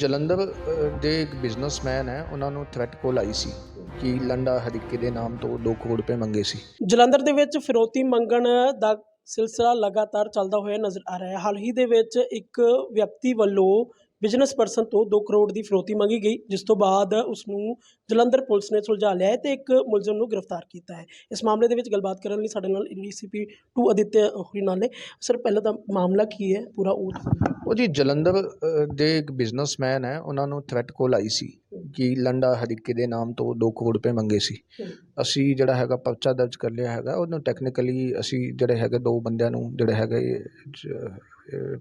ਜਲੰਧਰ ਦੇ ਇੱਕ ਬਿਜ਼ਨਸਮੈਨ ਹੈ, ਉਹਨਾਂ ਨੂੰ ਥ੍ਰੈਟ ਕੋਲ ਆਈ ਸੀ ਕਿ ਲੰਡਾ ਹਰੀਕੇ ਦੇ ਨਾਮ ਤੋਂ 2 ਕਰੋੜ ਰੁਪਏ ਮੰਗੇ ਸੀ। ਜਲੰਧਰ ਦੇ ਵਿੱਚ ਫਿਰੋਤੀ ਮੰਗਣ ਦਾ ਸਿਲਸਿਲਾ ਲਗਾਤਾਰ ਚੱਲਦਾ ਹੋਇਆ ਨਜ਼ਰ ਆ ਰਿਹਾ ਹੈ। ਹਾਲ ਹੀ ਦੇ ਵਿੱਚ ਇੱਕ ਵਿਅਕਤੀ ਵੱਲੋਂ ਬਿਜ਼ਨਸ ਪਰਸਨ ਤੋਂ 2 ਕਰੋੜ ਦੀ ਫਰੋਤੀ ਮੰਗੀ ਗਈ, ਜਿਸ ਤੋਂ ਬਾਅਦ ਉਸ ਨੂੰ ਜਲੰਧਰ ਪੁਲਿਸ ਨੇ ਸੁਲਝਾ ਲਿਆ ਹੈ ਤੇ ਇੱਕ ਮੁਲਜ਼ਮ ਨੂੰ ਗ੍ਰਿਫਤਾਰ ਕੀਤਾ ਹੈ। ਇਸ ਮਾਮਲੇ ਦੇ ਵਿੱਚ ਗੱਲਬਾਤ ਕਰਨ ਲਈ ਸਾਡੇ ਨਾਲ ਡੀਸੀਪੀ 2 ਅਦਿੱਤਿਆ ਹੋਰੀ ਨਾਲ ਨੇ ਸਰ, ਪਹਿਲਾਂ ਤਾਂ ਮਾਮਲਾ ਕੀ ਹੈ? ਪੂਰਾ ਉਹ ਉਹ ਜੀ ਜਲੰਧਰ ਦੇ ਇੱਕ ਬਿਜ਼ਨਸਮੈਨ ਹੈ, ਉਹਨਾਂ ਨੂੰ ਥ੍ਰੈਟ ਕਾਲ ਆਈ ਸੀ। ਕਿ ਲੰਡਾ ਹਰੀਕੇ ਦੇ ਨਾਮ ਤੋਂ 2 ਕਰੋੜ ਰੁਪਏ ਮੰਗੇ ਸੀ। ਅਸੀਂ ਜਿਹੜਾ ਹੈਗਾ ਪਰਚਾ ਦਰਜ ਕਰ ਲਿਆ ਹੈਗਾ ਉਹਨੂੰ ਟੈਕਨੀਕਲੀ ਅਸੀਂ ਜਿਹੜੇ ਹੈਗੇ ਦੋ ਬੰਦਿਆਂ ਨੂੰ ਜਿਹੜੇ ਹੈਗੇ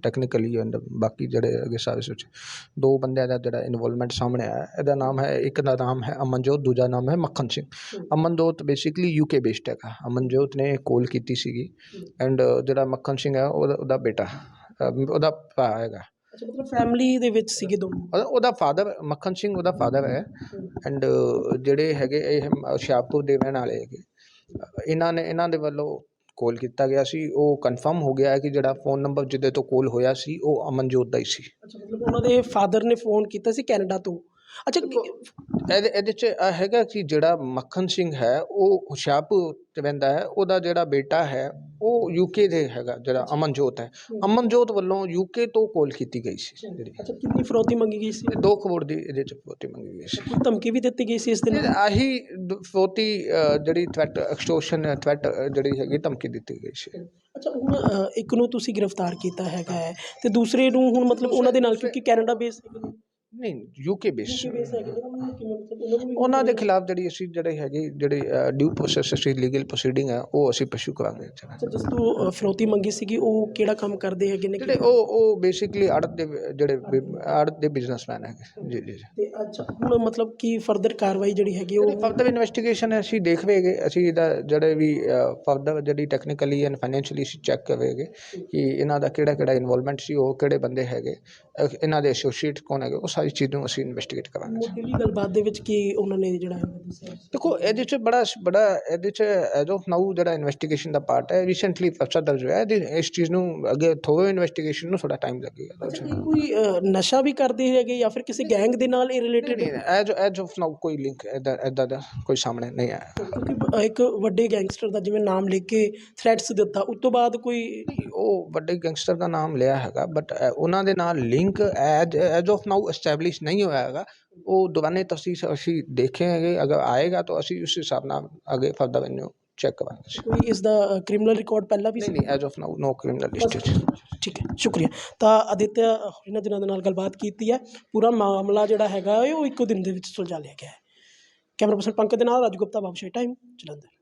ਟੈਕਨੀਕਲੀ ਐਂਡ ਬਾਕੀ ਜਿਹੜੇ ਹੈਗੇ ਸਾਰੇ ਸੁਚ ਦੋ ਬੰਦਿਆਂ ਦਾ ਜਿਹੜਾ ਇਨਵੋਲਵਮੈਂਟ ਸਾਹਮਣੇ ਆਇਆ। ਇਹਦਾ ਨਾਮ ਹੈ ਇੱਕ ਦਾ ਨਾਮ ਹੈ ਅਮਨਜੋਤ ਦੂਜਾ ਨਾਮ ਹੈ Makhan Singh. Amanjot basically UK based ਹੈਗਾ। ਅਮਨਜੋਤ ਨੇ ਕੋਲ ਕੀਤੀ ਸੀਗੀ। ਐਂਡ ਜਿਹੜਾ ਮੱਖਣ ਸਿੰਘ ਹੈ ਉਹਦਾ ਉਹਦਾ ਬੇਟਾ ਉਹਦਾ ਭਰਾ ਹੈਗਾ। ਅੱਛਾ ਮਤਲਬ ਫੈਮਿਲੀ ਦੇ ਵਿੱਚ ਸੀਗੇ ਦੋਨੋਂ? ਉਹਦਾ- ਉਹਦਾ ਫਾਦਰ ਮੱਖਣ ਸਿੰਘ ਉਹਦਾ ਫਾਦਰ ਹੈ। ਐਂਡ ਜਿਹੜੇ ਹੈਗੇ ਇਹ ਹੁਸ਼ਿਆਰਪੁਰ ਦੇ ਰਹਿਣ ਵਾਲੇ ਹੈਗੇ। ਅ, ਇਹਨਾਂ ਨੇ ਇਹਨਾਂ ਦੇ ਵੱਲੋਂ ਕਾਲ ਕੀਤਾ ਗਿਆ ਸੀ। ਉਹ ਕਨਫਰਮ ਹੋ ਗਿਆ ਹੈ ਕਿ ਜਿਹੜਾ ਫੋਨ ਨੰਬਰ ਜਿਹਦੇ ਤੋਂ ਕਾਲ ਹੋਇਆ ਸੀ ਉਹ ਅਮਨਜੋਤ ਦਾ ਹੀ ਸੀ। ਅੱਛਾ ਮਤਲਬ ਉਹਨਾਂ ਦੇ ਫਾਦਰ ਨੇ ਫੋਨ ਕੀਤਾ ਸੀ ਕੈਨੇਡਾ ਤੋਂ? ਅੱਛਾ ਇਹਦੇ ਇਹਦੇ ਚ ਇਹ ਹੈਗਾ ਕਿ ਜਿਹੜਾ ਮੱਖਣ ਸਿੰਘ ਹੈ ਉਹ ਹੁਸ਼ਿਆਰਪੁਰ ਚ ਰਹਿੰਦਾ ਹੈ ਉਹਦਾ ਜਿਹੜਾ ਬੇਟਾ ਹੈ ਉਹ ਯੂਕੇ ਦੇ ਹੈਗਾ ਜਿਹੜਾ ਅਮਨਜੋਤ ਹੈ। ਅਮਨਜੋਤ ਵੱਲੋਂ ਯੂਕੇ ਤੋਂ ਕਾਲ ਕੀਤੀ ਗਈ ਸੀ। ਜਿਹੜੀ ਅੱਛਾ ਕਿੰਨੀ ਫਿਰੌਤੀ ਮੰਗੀ ਗਈ ਸੀ? 2 ਕਰੋੜ ਦੀ ਇਹਦੇ ਚ ਫਰੋਤੀ ਮੰਗੀ ਗਈ ਸੀ। ਕੋਈ ਧਮਕੀ ਵੀ ਦਿੱਤੀ ਗਈ ਸੀ ਇਸ ਦੇ ਨਾਲ ਇਹ ਆਹੀ ਦ- ਫਰੋਤੀ ਅ, ਜਿਹੜੀ ਥ੍ਰੈਟ ਐਕਸਟੋਰਸ਼ਨ ਥ੍ਰੈਟ ਜਿਹੜੀ ਹੈਗੀ ਧਮਕੀ ਦਿੱਤੀ ਗਈ ਸੀ। ਅੱਛਾ ਹੁਣ ਅ, ਇੱਕ ਨੂੰ ਤੁਸੀਂ ਗ੍ਰਿਫਤਾਰ ਕੀਤਾ ਹੈਗਾ ਹੈ ਤੇ ਦੂਸਰੇ ਨੂੰ ਹੁਣ ਮਤਲਬ ਉਹਨਾਂ ਦੇ ਨਾਲ ਕਿਉਂਕਿ ਕੈਨੇਡਾ ਬੇਸ ਨਹੀਂ ਯੂਕੇ ਬੇਸ ਉਹਨਾਂ ਨੂੰ ਕਿਵੇਂ ਮਤਲਬ ਉਹਨਾਂ ਨੂੰ ਵੀ ਉਹਨਾਂ ਦੇ ਖਿਲਾਫ ਜਿਹੜੀ ਅਸੀਂ ਜਿਹੜੇ ਹੈਗੇ ਜਿਹੜੀ ਡਿਊ ਪ੍ਰੋਸੈਸ ਅਸੀਂ ਲੀਗਲ ਪ੍ਰੋਸੀਡਿੰਗ ਹੈ ਉਹ ਅਸੀਂ ਪਰਸੂ ਕਰਾਂਗੇ ਅੱਛਾ ਜਿਸ ਤੋਂ ਅ, ਫਿਰੌਤੀ ਮੰਗੀ ਸੀਗੀ ਉਹ ਕਿਹੜਾ ਕੰਮ ਕਰਦੇ ਹੈਗੇ ਨੇ? ਜਿਹੜੇ ਉਹ ਉਹ ਬੇਸਿਕਲੀ ਆੜਤ ਦੇ ਜਿਹੜੇ ਆੜਤ ਦੇ ਬਿਜ਼ਨਸਮੈਨ ਹੈਗੇ। ਜੀ ਜੀ ਜੀ। ਤੇ ਅੱਛਾ ਹੁਣ ਮਤਲਬ ਕੀ ਫਰਦਰ ਕਾਰਵਾਈ ਜਿਹੜੀ ਹੈਗੀ ਉਹ ਫਰਦਰ ਇਨਵੈਸਟੀਗੇਸ਼ਨ ਅਸੀਂ ਦੇਖ ਅਸੀਂ ਇਹਦਾ ਜਿਹੜੇ ਵੀ ਫਰਦਰ ਜਿਹੜੀ ਟੈਕਨੀਕਲੀ ਐਂਡ ਫਾਈਨੈਂਸ਼ੀਅਲੀ ਅਸੀਂ ਚੈੱਕ ਕਰਾਂਗੇ ਕਿ ਇਹਨਾਂ ਦਾ ਕਿਹੜਾ ਕਿਹੜਾ ਇਨਵੋਲਵਮੈਂਟ ਸੀ ਉਹ ਕਿਹੜੇ ਬੰਦੇ ਹੈਗੇ ਅਹ ਇਹਨਾਂ ਦੇ ਐਸੋਸੀਏਟ ਕੌਣ ਹੈਗੇ ਉਹ ਸਾਰੀ ਚੀਜ਼ ਨੂੰ ਅਸੀਂ ਇਨਵੈਸਟੀਗੇਟ ਕਰਾਂਗੇ। ਮੁੱਢਲੀ ਗੱਲਬਾਤ ਦੇ ਵਿੱਚ ਕੀ ਉਹਨਾਂ ਨੇ ਜਿਹੜਾ ਹੈ ਦੇਖੋ ਇਹਦੇ ਚ ਬੜਾ ਬੜਾ ਇਹਦੇ ਚ ਐਜ਼ ਆਫ ਨਾਊ ਜਿਹੜਾ ਇਨਵੈਸਟੀਗੇਸ਼ਨ ਦਾ ਪਾਰਟ ਹੈ ਰੀਸੈਂਟਲੀ ਪਰਚਾ ਦਰਜ ਹੋਇਆ ਹੈ ਇਸ ਚੀਜ਼ ਨੂੰ ਅੱਗੇ ਥੋੜਾ ਇਨਵੈਸਟੀਗੇਸ਼ਨ ਨੂੰ ਥੋੜਾ ਟਾਈਮ ਲੱਗੇਗਾ ਕੋਈ ਨਸ਼ਾ ਵੀ ਕਰਦੇ ਹੈਗੇ ਜਾਂ ਫਿਰ ਕਿਸੇ ਗੈਂਗ ਦੇ ਨਾਲ ਇਹ related as as of now ਕੋਈ ਲਿੰਕ ਇਦਾਂ ਦਾ ਕੋਈ ਸਾਹਮਣੇ ਨਹੀਂ ਆਇਆ। ਕਿਉਂਕਿ ਇੱਕ ਵੱਡੇ ਗੈਂਗਸਟਰ ਦਾ ਜਿਵੇਂ ਨਾਮ ਲਿਖ ਕੇ ਥ੍ਰੈਟਸ ਦਿੱਤਾ ਉਸ ਤੋਂ ਬਾਅਦ ਕੋਈ ਉਹ ਵੱਡੇ ਗੈਂਗਸਟਰ ਦਾ ਨਾਮ ਲਿਆ ਹੈਗਾ ਬਟ ਉਹਨਾਂ ਦੇ ਨਾਲ link as as of now establish ਨਹੀਂ ਹੋਇਆ ਹੈਗਾ ਉਹ ਦੁਬਾਨੇ ਤਫਸੀਲ ਅਸੀਂ ਦੇਖਾਂਗੇ ਅਗਰ ਆਏਗਾ ਤਾਂ ਅਸੀਂ ਉਸ ਹਿਸਾਬ ਨਾਲ ਅੱਗੇ ਫਰਦਰ ਵੈਨਿਊ ਚੈੱਕ ਕਰਾਂਗੇ ਕੋਈ ਇਸ ਦਾ ਕ੍ਰਿਮੀਨਲ ਰਿਕਾਰਡ ਪਹਿਲਾਂ ਵੀ ਨਹੀਂ ਨਹੀਂ as of now no criminal list ਠੀਕ ਹੈ ਸ਼ੁਕਰੀਆ। ਤਾਂ ਅਦਿੱਤਿਆ ਇਹਨਾਂ ਦਿਨਾਂ ਦੇ ਨਾਲ ਗੱਲਬਾਤ ਕੀਤੀ ਹੈ। ਪੂਰਾ ਮਾਮਲਾ ਜਿਹੜਾ ਹੈਗਾ ਉਹ ਇੱਕੋ ਦਿਨ ਦੇ ਵਿੱਚ ਸੁਲਝਾ ਲਿਆ ਗਿਆ ਹੈ। ਕੈਮਰਾ ਪਰਸਨ ਪੰਕਜ ਦੇ ਨਾਲ ਰਾਜੂ ਗੁਪਤਾ ਬਾਬਸ਼ਾਹੀ ਟਾਈਮ ਜਲੰਧਰ।